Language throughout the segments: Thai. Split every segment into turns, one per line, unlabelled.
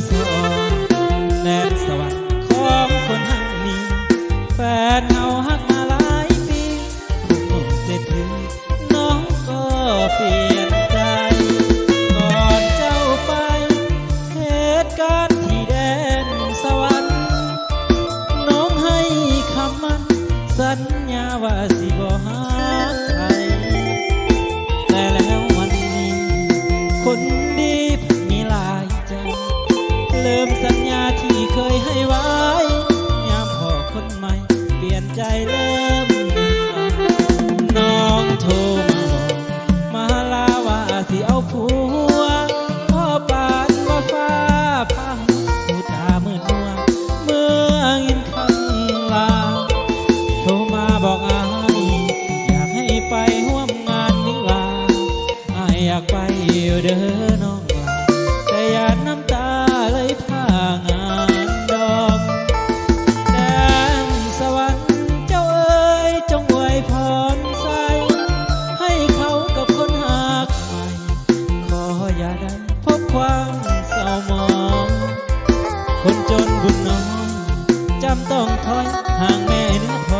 งเงือมลิสนสวรรค์ของคนหังมีแฟนเฮาหักมาหลายปีผมหนุ่มเศรษฐีน้องก็เปลี่ยนใจ ก่อนเจ้าไป เหตุการณ์ที่แดนสวรรค์ น้องให้คำมัน สัญญาว่าสิบ่หา ใจเริ่มน้องโทรมาบอกมาลาว่าสิเอาผัวพ่อปานว่าฟ้าพังหูตามืดมัวเมื่อยินคำลา โทรมาบอกอายอยากให้ไปร่วมงานนี้ว่าอายอยากไปอยู่เด้อ ความเศร้าหมอง คนจนบุญน้อยจำต้องคอยห่างแม่เนื้อท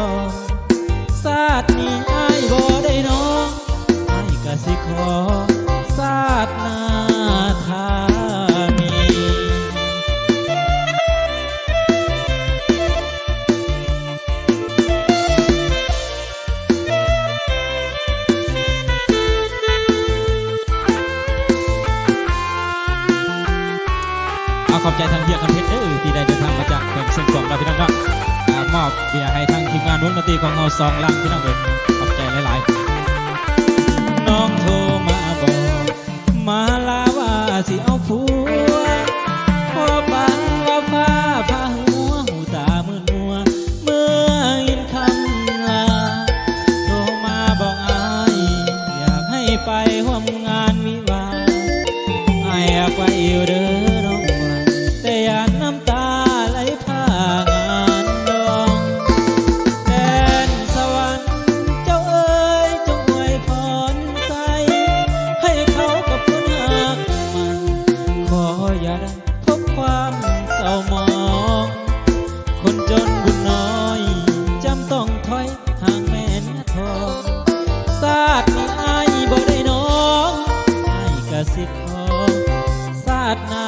ขอบใจทางเบียร์คันเพชรเด้อที่ได้เดินทางมาจากแข่งเส้นกล่องเราพี่น้องครับอ่ามอบเบียร์ให้ทางทีมงานวงดนตรีของเราสองลังพี่น้องเลยขอบใจหลายๆ น้องโทรมาบอกมาลาว่าสิเอาผัวพอปังว่าฟ้าพาหัวหูตามืดมัวเมื่อยินคำลาโทรมาบอกอายอยากให้ไปร่วมงานวิวาห์อายอยากไปอยู่เด้อ สิขอสาดน้